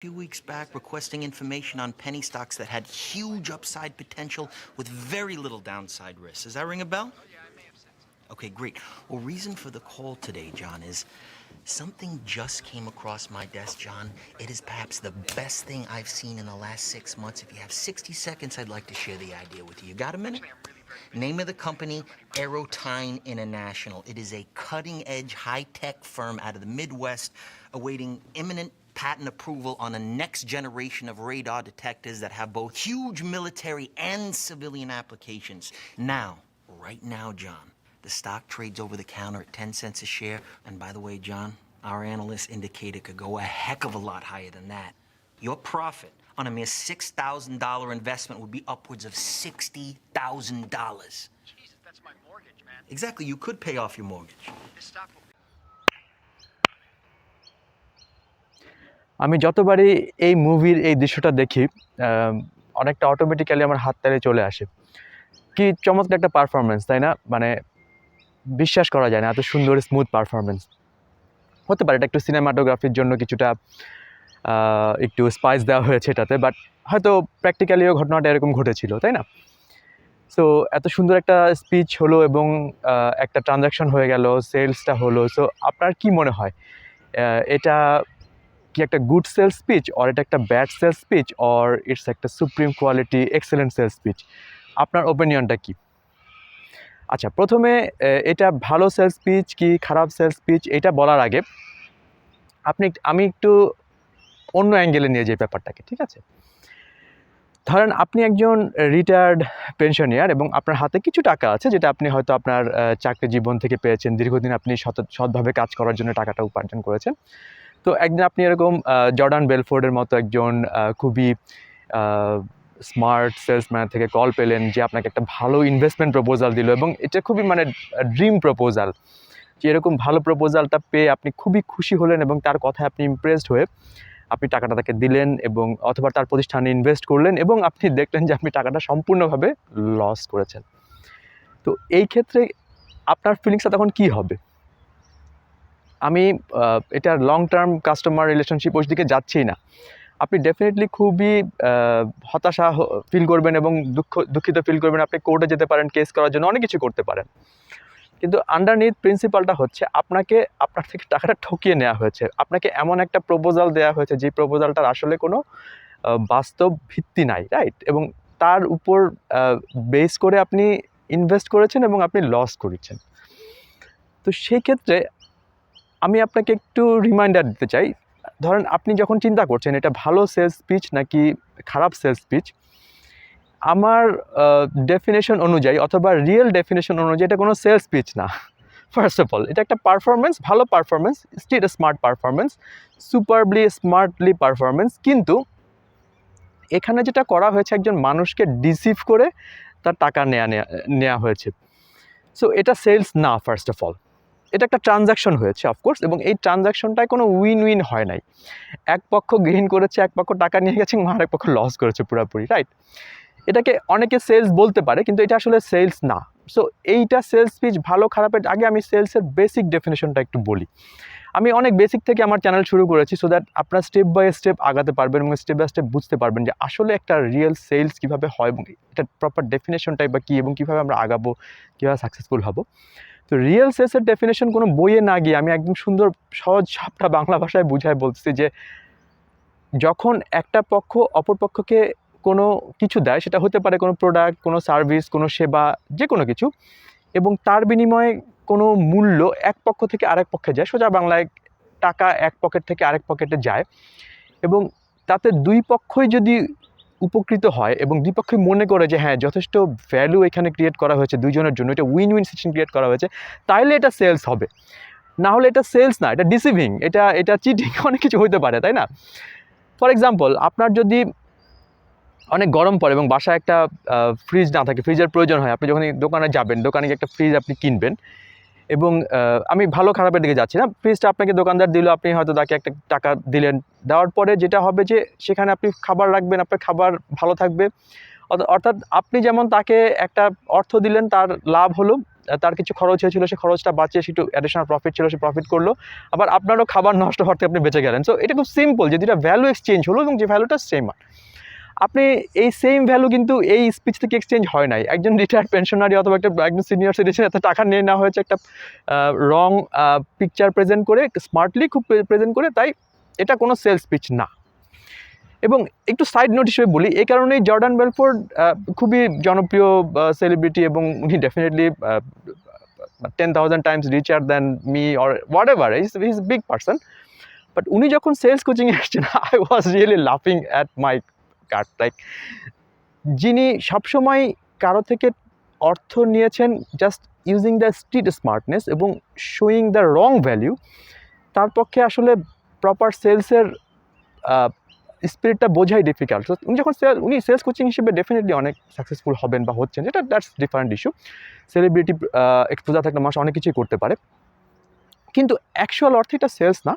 few weeks back requesting information on penny stocks that had huge upside potential with very little downside risk. Does that ring a bell? Okay, great. Well, reason for the call today, John, is something just came across my desk, John. It is perhaps the best thing I've seen in the last six months. If you have 60 seconds, I'd like to share the idea with you. You got a minute? Name of the company, Aerotine International. It is a cutting edge, high tech firm out of the Midwest awaiting imminent patent approval on a next generation of radar detectors that have both huge military and civilian applications. Now, right now, John, the stock trades over the counter at 10 cents a share. And by the way, John, our analysts indicate it could go a heck of a lot higher than that. Your profit on a mere $6,000 investment would be upwards of $60,000. Jesus, that's my mortgage, man. Exactly, you could pay off your mortgage. This stock will আমি যতবারই এই মুভির এই দৃশ্যটা দেখি অনেকটা automatically আমার হাততালি চলে আসে। কি চমৎকার একটা পারফরমেন্স তাই না? মানে বিশ্বাস করা যায় না, এত সুন্দর স্মুথ পারফরমেন্স হতে পারে এটা একটু সিনেমাটোগ্রাফির জন্য কিছুটা একটু স্পাইস দেওয়া হয়েছে এটাতে বাট হয়তো প্র্যাকটিক্যালিও ঘটনাটা এরকম ঘটেছিল, তাই না? সো এত সুন্দর একটা স্পিচ হলো এবং একটা ট্রানজাকশন হয়ে গেল সেলসটা হলো। সো আপনার কি মনে হয়? এটা কি একটা গুড সেল স্পিচ অর এটা একটা bad sale speech or it's একটা supreme quality excellent sale speech আপনার ওপিনিয়নটা কি? আচ্ছা প্রথমে এটা ভালো সেল স্পিচ কি খারাপ সেল স্পিচ এটা বলার আগে আপনি আমি একটু অন্য অ্যাঙ্গেলে নিয়ে যাই ব্যাপারটাকে, ঠিক আছে? ধরেন আপনি একজন রিটায়ার্ড পেনশনিয়ার এবং আপনার হাতে কিছু টাকা আছে যেটা আপনি হয়তো আপনার চাকরি জীবন থেকে পেয়েছেন, দীর্ঘদিন আপনি সৎ, সৎভাবে কাজ করার জন্য টাকাটা উপার্জন করেছেন। তো একদিন আপনি এরকম জর্ডান বেলফোর্ডের মতো একজন খুবই স্মার্ট সেলসম্যান থেকে কল পেলেন যে আপনাকে একটা ভালো ইনভেস্টমেন্ট প্রপোজাল দিল এবং এটা খুবই মানে ড্রিম প্রপোজাল যে এরকম ভালো প্রপোজালটা পেয়ে আপনি খুবই খুশি হলেন এবং তার কথায় আপনি ইমপ্রেসড হয়ে আপনি টাকাটা তাকে দিলেন এবং অথবা তার প্রতিষ্ঠানে ইনভেস্ট করলেন এবং আপনি দেখলেন যে আপনি টাকাটা সম্পূর্ণভাবে লস করেছেন। তো এই ক্ষেত্রে আপনার ফিলিংসটা তখন কী হবে? আমি এটার লং টার্ম কাস্টমার রিলেশনশিপ ওই দিকে যাচ্ছি না। আপনি ডেফিনেটলি খুবই হতাশা ফিল করবেন এবং দুঃখ, দুঃখিত ফিল করবেন আপনি কোর্টে যেতে পারেন কেস করার জন্য অনেক কিছু করতে পারেন। কিন্তু আন্ডারনিথ প্রিন্সিপালটা হচ্ছে আপনাকে, আপনার থেকে টাকাটা ঠকিয়ে নেওয়া হয়েছে। আপনাকে এমন একটা প্রপোজাল দেওয়া হয়েছে, যে প্রপোজালটার আসলে কোনো বাস্তব ভিত্তি নাই রাইট এবং তার উপর বেস করে আপনি ইনভেস্ট করেছেন এবং আপনি লস করেছেন। তো সেই ক্ষেত্রে আমি আপনাকে একটু রিমাইন্ডার দিতে চাই। ধরেন আপনি যখন চিন্তা করছেন এটা ভালো সেলস স্পিচ নাকি খারাপ সেলস স্পিচ আমার ডেফিনেশন অনুযায়ী অথবা রিয়েল ডেফিনেশন অনুযায়ী এটা কোনো সেলস স্পিচ না। ফার্স্ট অফ অল এটা একটা পারফরমেন্স ভালো performance still smart performance superbly smartly performance কিন্তু এখানে যেটা করা হয়েছে একজন মানুষকে ডিসিভ করে তার টাকা নেয়া- নেওয়া হয়েছে। সো এটা সেলস না ফার্স্ট অফ অল এটা একটা ট্রানজাকশন হয়েছে অফকোর্স এবং এই ট্রানজাকশনটায় কোনো উইন উইন হয় নাই। এক পক্ষ গেইন করেছে, এক পক্ষ টাকা নিয়ে গেছে, এবং আরেক পক্ষ লস করেছে পুরোপুরি রাইট এটাকে অনেকে সেলস বলতে পারে, কিন্তু এটা আসলে সেলস না। সো এইটা সেলস স্পিচ ভালো খারাপের আগে আমি সেলসের বেসিক ডেফিনেশনটা একটু বলি। আমি অনেক বেসিক থেকে আমার চ্যানেল শুরু করেছি সো দ্যাট আপনার স্টেপ বাই স্টেপ আগাতে পারবেন এবং স্টেপ বাই স্টেপ বুঝতে পারবেন যে আসলে একটা রিয়েল সেলস কীভাবে হয়, এবং এটা প্রপার ডেফিনেশনটাই বা কী, এবং কীভাবে আমরা আগাবো, কীভাবে সাকসেসফুল হব। তো রিয়েল সেলসের ডেফিনেশন কোনো বইয়ে না গিয়ে আমি একদম সুন্দর, সহজ, সাপটা বাংলা ভাষায় বুঝায় বলছি যে যখন একটা পক্ষ অপর পক্ষকে কোনো কিছু দেয়, সেটা হতে পারে কোনো প্রোডাক্ট কোনো সার্ভিস কোনো সেবা যে কোনো কিছু, এবং তার বিনিময়ে কোনো মূল্য এক পক্ষ থেকে আরেক পক্ষে যায়, সোজা বাংলায় টাকা এক পকেট থেকে আরেক পকেটে যায়, এবং তাতে দুই পক্ষই যদি উপকৃত হয় এবং দুই পক্ষই মনে করে যে হ্যাঁ যথেষ্ট ভ্যালু এখানে ক্রিয়েট করা হয়েছে দুইজনের জন্য। এটা উইন উইন সিচুয়েশন ক্রিয়েট করা হয়েছে। তাইলে এটা সেলস হবে। না হলে এটা সেলস না, এটা ডিসিভিং এটা এটা চিটিং অনেক কিছু হইতে পারে, তাই না? ফর এক্সাম্পল আপনার যদি অনেক গরম পড়ে এবং বাসায় একটা ফ্রিজ না থাকে ফ্রিজের প্রয়োজন হয়, আপনি যখন দোকানে যাবেন, দোকানে একটা ফ্রিজ আপনি কিনবেন এবং আমি ভালো খারাপের দিকে যাচ্ছি না। ফ্রিজটা আপনাকে দোকানদার দিল, আপনি হয়তো তাকে একটা টাকা দিলেন। দেওয়ার পরে যেটা হবে যে, সেখানে আপনি খাবার রাখবেন, আপনার খাবার ভালো থাকবে। অর্থ- অর্থাৎ আপনি যেমন তাকে একটা অর্থ দিলেন, তার লাভ হলো, তার কিছু খরচ হয়েছিল, সে খরচটা বাঁচিয়ে সে একটু অ্যাডিশনাল প্রফিট ছিল, সে প্রফিট করল। আবার আপনারও খাবার নষ্ট হওয়ার থেকে আপনি বেঁচে গেলেন। সো এটা খুব সিম্পল যে দুটা ভ্যালু এক্সচেঞ্জ হলো এবং যে ভ্যালুটা সেম আপনি এই সেম ভ্যালু কিন্তু এই স্পিচ থেকে এক্সচেঞ্জ হয় নাই। একজন রিটায়ার্ড পেনশনারি অথবা একটা, একজন সিনিয়র সিটিজেন এত টাকা নিয়ে নেওয়া হয়েছে একটা রং পিকচার প্রেজেন্ট করে স্মার্টলি খুব প্রেজেন্ট করে, তাই এটা কোনো সেলস পিচ না। এবং একটু সাইড নোট হিসেবে বলি, এই কারণেই জর্ডান বেলফোর্ড খুবই জনপ্রিয় সেলিব্রিটি এবং উনি definitely ten thousand times richer than me or whatever is is big person but উনি যখন সেলস কোচিংয়ে এসছেন আই ওয়াজ রিয়েলি লাফিং অ্যাট মাই কার্ড লাইক যিনি সবসময় কারও থেকে অর্থ নিয়েছেন just using the street smartness এবং শোয়িং দ্য রং ভ্যালিউ তার পক্ষে আসলে প্রপার সেলসের স্পিরিটটা বোঝাই ডিফিকাল্ট উনি যখন সেল উনি সেলস কোচিং হিসেবে ডেফিনেটলি অনেক সাকসেসফুল হবেন বা হচ্ছেন, যেটা that's different issue celebrity exposure থাকলে মানুষ অনেক কিছুই করতে পারে। কিন্তু অ্যাকচুয়াল অর্থে এটা সেলস না।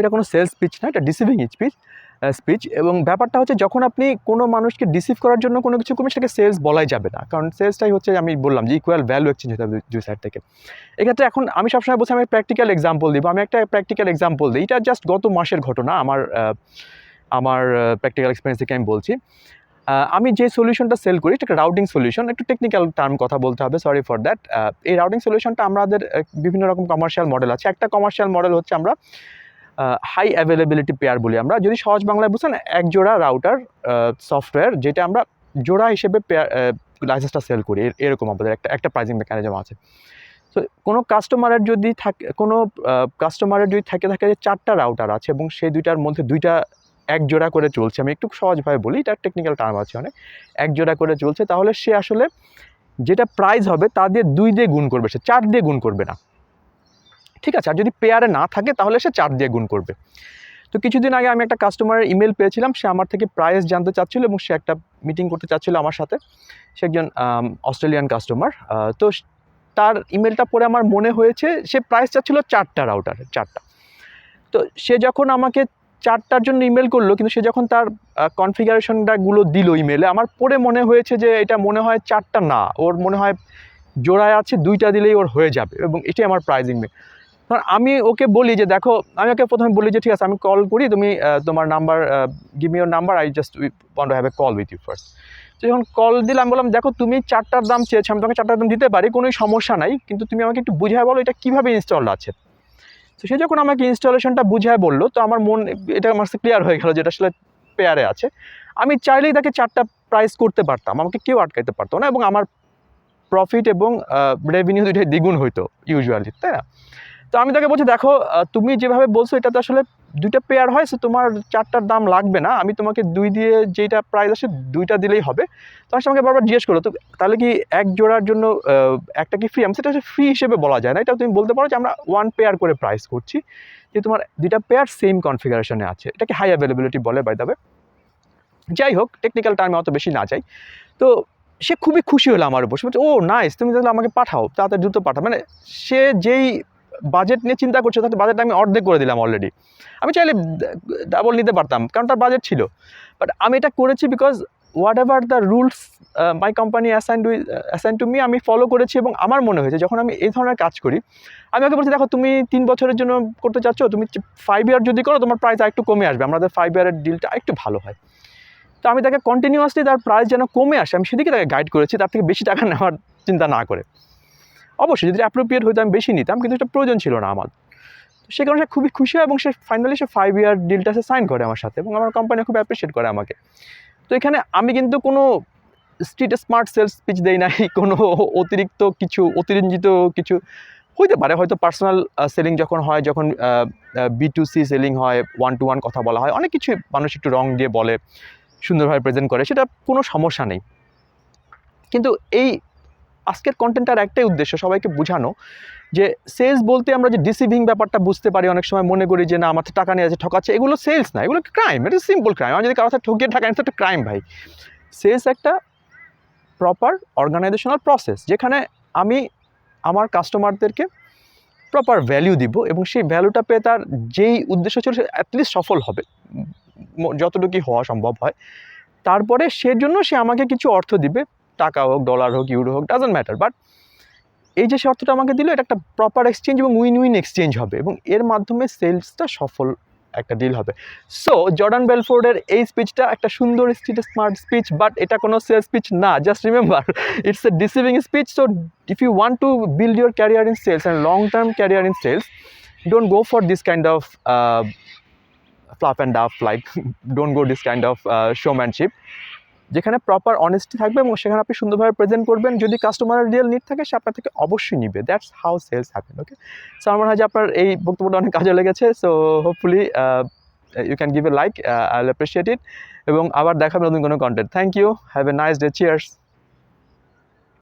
এটা কোনো সেলস পিচ না, এটা ডিসিভিং স্পিচ স্পিচ এবং ব্যাপারটা হচ্ছে যখন আপনি কোনো মানুষকে ডিসিভ করার জন্য কোনো কিছু করবেন, সেটাকে সেলস বলাই যাবে না। কারণ সেলসটাই হচ্ছে আমি বললাম যে ইকুয়াল ভ্যালু এক্সচেঞ্জ হতে হবে দুই সাইড থেকে। এক্ষেত্রে এখন আমি সবসময় বলছি, আমি প্র্যাকটিক্যাল এক্সাম্পল দিব। আমি একটা প্র্যাকটিক্যাল এক্সাম্পল দিই। এটা জাস্ট গত মাসের ঘটনা, আমার আমার প্র্যাকটিক্যাল এক্সপিরিয়েন্স থেকে আমি বলছি। আমি যে সলিউশনটা সেল করি, এটা রাউটিং সলিউশন একটু টেকনিক্যাল টার্ম কথা বলতে হবে সরি ফর দ্যাট এই রাউটিং সলিউশনটা আমাদের বিভিন্ন রকম কমার্শিয়াল মডেল আছে। একটা কমার্শিয়াল মডেল হচ্ছে আমরা হাই অ্যাভেলেবিলিটি পেয়ার বলি আমরা। যদি সহজ বাংলায় বুঝছেন এক জোড়া রাউটার সফটওয়্যার যেটা আমরা জোড়া হিসেবে পেয়ার লাইসেন্সটা সেল করি। এরকম আমাদের একটা একটা প্রাইজিং মেকানিজম আছে। তো কোনো কাস্টমারের যদি থাকে, কোনো কাস্টমারের যদি থাকে থাকে যে চারটা রাউটার আছে এবং সেই দুইটার মধ্যে দুইটা এক জোড়া করে চলছে, আমি একটু সহজভাবে বলি, এটা টেকনিক্যাল টার্ম আছে অনেক এক জোড়া করে চলছে, তাহলে সে আসলে যেটা প্রাইস হবে, তা দিয়ে দুই দিয়ে গুণ করবে সে, চার দিয়ে গুণ করবে না। ঠিক আছে? আর যদি পেয়ারে না থাকে, তাহলে সে চার দিয়ে গুণ করবে। তো কিছুদিন আগে আমি একটা কাস্টমারের ইমেল পেয়েছিলাম, সে আমার থেকে প্রাইস জানতে চাচ্ছিল এবং সে একটা মিটিং করতে চাচ্ছিল আমার সাথে। সে একজন অস্ট্রেলিয়ান কাস্টমার তো তার ইমেলটা পড়ে আমার মনে হয়েছে, সে প্রাইস চাচ্ছিল চারটা রাউটার চারটা। তো সে যখন আমাকে চারটার জন্য ইমেল করল, কিন্তু সে যখন তার কনফিগারেশনটাগুলো দিল ইমেলে আমার পড়ে মনে হয়েছে যে এটা মনে হয় চারটা না, ওর মনে হয় জোড়ায় আছে, দুইটা দিলেই ওর হয়ে যাবে এবং এটাই আমার প্রাইজিং কারণ আমি ওকে বলি যে, দেখো, আমি ওকে প্রথমে বলি যে, ঠিক আছে, আমি কল করি, তুমি তোমার number give me your number I just want to have a call with you first তো যখন কল দিলাম, বললাম, দেখো, তুমি চারটার দাম চেয়েছো, আমি তোমাকে চারটার দাম দিতে পারি কোনো সমস্যা নাই, কিন্তু তুমি আমাকে একটু বুঝায় বলো এটা কীভাবে ইনস্টল আছে? তো সে যখন আমাকে ইনস্টলেশনটা বুঝায় বলল, তো আমার মন, এটা আমার ক্লিয়ার হয়ে গেল যেটা আসলে পেয়ারে আছে। আমি চাইলেই তাকে চারটা প্রাইস করতে পারতাম, আমাকে কেউ আটকাইতে পারতো না, এবং আমার প্রফিট এবং রেভিনিউ দুইটাই দ্বিগুণ হইতো ইউজুয়ালি তাই না? তো আমি তাকে বলছি, দেখো তুমি যেভাবে বলছো এটা তো আসলে দুইটা পেয়ার হয় সে তোমার চারটার দাম লাগবে না। আমি তোমাকে দুই দিয়ে যেটা প্রাইস আসে, দুইটা দিলেই হবে। তো সে আমাকে বারবার জিজ্ঞেস করো তো তাহলে কি এক জোড়ার জন্য একটা কি ফ্রি আমি সেটা ফ্রি হিসেবে বলা যায় না। এটা তুমি বলতে পারো যে আমরা ওয়ান পেয়ার করে প্রাইস করছি, যে তোমার দুইটা পেয়ার সেম কনফিগারেশনে আছে। এটাকে হাই অ্যাভেলেবিলিটি বলে বাই দাবে যাই হোক টেকনিক্যাল টার্মে অত বেশি না যাই। তো সে খুবই খুশি হলো আমার উপর। সে বলছে, ও নাইস তুমি তাহলে আমাকে পাঠাও, তাড়াতাড়ি দ্রুত পাঠাও। মানে সে যেই বাজেট নিয়ে চিন্তা করছে, তাতে বাজেট আমি অর্ধেক করে দিলাম অলরেডি আমি চাইলে ডাবল নিতে পারতাম, কারণ তার বাজেট ছিল। বাট আমি এটা করেছি because whatever the rules my company assign to assign to me আমি ফলো করেছি এবং আমার মনে হয়েছে, যখন আমি এই ধরনের কাজ করি, আমি ওকে বলছি, দেখো, তুমি তিন বছরের জন্য করতে চাচ্ছ, তুমি ফাইভ ইয়ার যদি করো, তোমার প্রাইস একটু কমে আসবে। আমাদের ফাইভ ইয়ারের ডিলটা একটু ভালো হয়। তো আমি তাকে কন্টিনিউয়াসলি তার প্রাইস যেন কমে আসে, আমি সেদিকে তাকে গাইড করেছি, তার থেকে বেশি টাকা নেওয়ার চিন্তা না করে। অবশ্যই যদি অ্যাপ্রোপ্রিয়েট হতো আমি বেশি নিতাম, কিন্তু এটা প্রয়োজন ছিল না আমার। তো সে কারণে সে খুবই খুশি হয় এবং সে ফাইনালি সে ফাইভ ইয়ার ডিলটা সে সাইন করে আমার সাথে এবং আমার কোম্পানি খুব অ্যাপ্রিসিয়েট করে আমাকে। তো এখানে আমি কিন্তু কোনো স্ট্রিট স্মার্ট সেলস স্পিচ দেই নাই, কোনো অতিরিক্ত কিছু, অতিরঞ্জিত কিছু। হইতে পারে, হয়তো পার্সোনাল সেলিং যখন হয়, যখন বি টু সি সেলিং হয় ওয়ান টু ওয়ান কথা বলা হয়, অনেক কিছু মানুষ একটু রং দিয়ে বলে, সুন্দরভাবে প্রেজেন্ট করে, সেটা কোনো সমস্যা নেই। কিন্তু এই আজকের কন্টেন্টটার একটাই উদ্দেশ্য, সবাইকে বোঝানো, যে সেলস বলতে আমরা যে ডিসিভিং ব্যাপারটা বুঝতে পারি, অনেক সময় মনে করি যে না, আমার টাকা নিয়ে আছে, ঠকাচ্ছে, এগুলো সেলস না, এগুলো ক্রাইম এটা সিম্পল ক্রাইম আমি যদি কারোর সাথে ঠকিয়ে টাকা নিতে একটা ক্রাইম ভাই। সেলস একটা প্রপার অর্গানাইজেশনাল প্রসেস যেখানে আমি আমার কাস্টমারদেরকে প্রপার ভ্যালু দিব এবং সেই ভ্যালুটা পেয়ে তার যেই উদ্দেশ্য ছিল, সে অ্যাটলিস্ট সফল হবে ম- যতটুকু হওয়া সম্ভব হয়। তারপরে সে জন্য সে আমাকে কিছু অর্থ দিবে টাকা হোক ডলার হোক ইউরো হোক ডাজন্ট ম্যাটার বাট এই যে শর্তটা আমাকে দিল এটা একটা প্রপার এক্সচেঞ্জ এবং উইন উইন এক্সচেঞ্জ হবে এবং এর মাধ্যমে সেলসটা সফল একটা ডিল হবে। সো জর্ডান বেলফোর্ডের এই স্পিচটা একটা সুন্দর স্টিট স্মার্ট স্পিচ বাট এটা কোনো সেলস স্পিচ না just remember it's a deceiving speech so if you want to career in sales and long term career in sales don't go for this kind of uh, fluff and duff like don't go this kind of uh, showmanship. যেখানে proper honesty থাকবে এবং সেখানে আপনি সুন্দরভাবে present করবেন। যদি কাস্টমারের real need থাকে, সে আপনার থেকে অবশ্যই নিবে। That's how sales happen okay so আমার হয় যে আপনার এই বক্তব্যটা অনেক কাজে লেগেছে। So hopefully you can give a like I appreciate it এবং আবার দেখাবে নতুন কোনো content thank you have a nice day cheers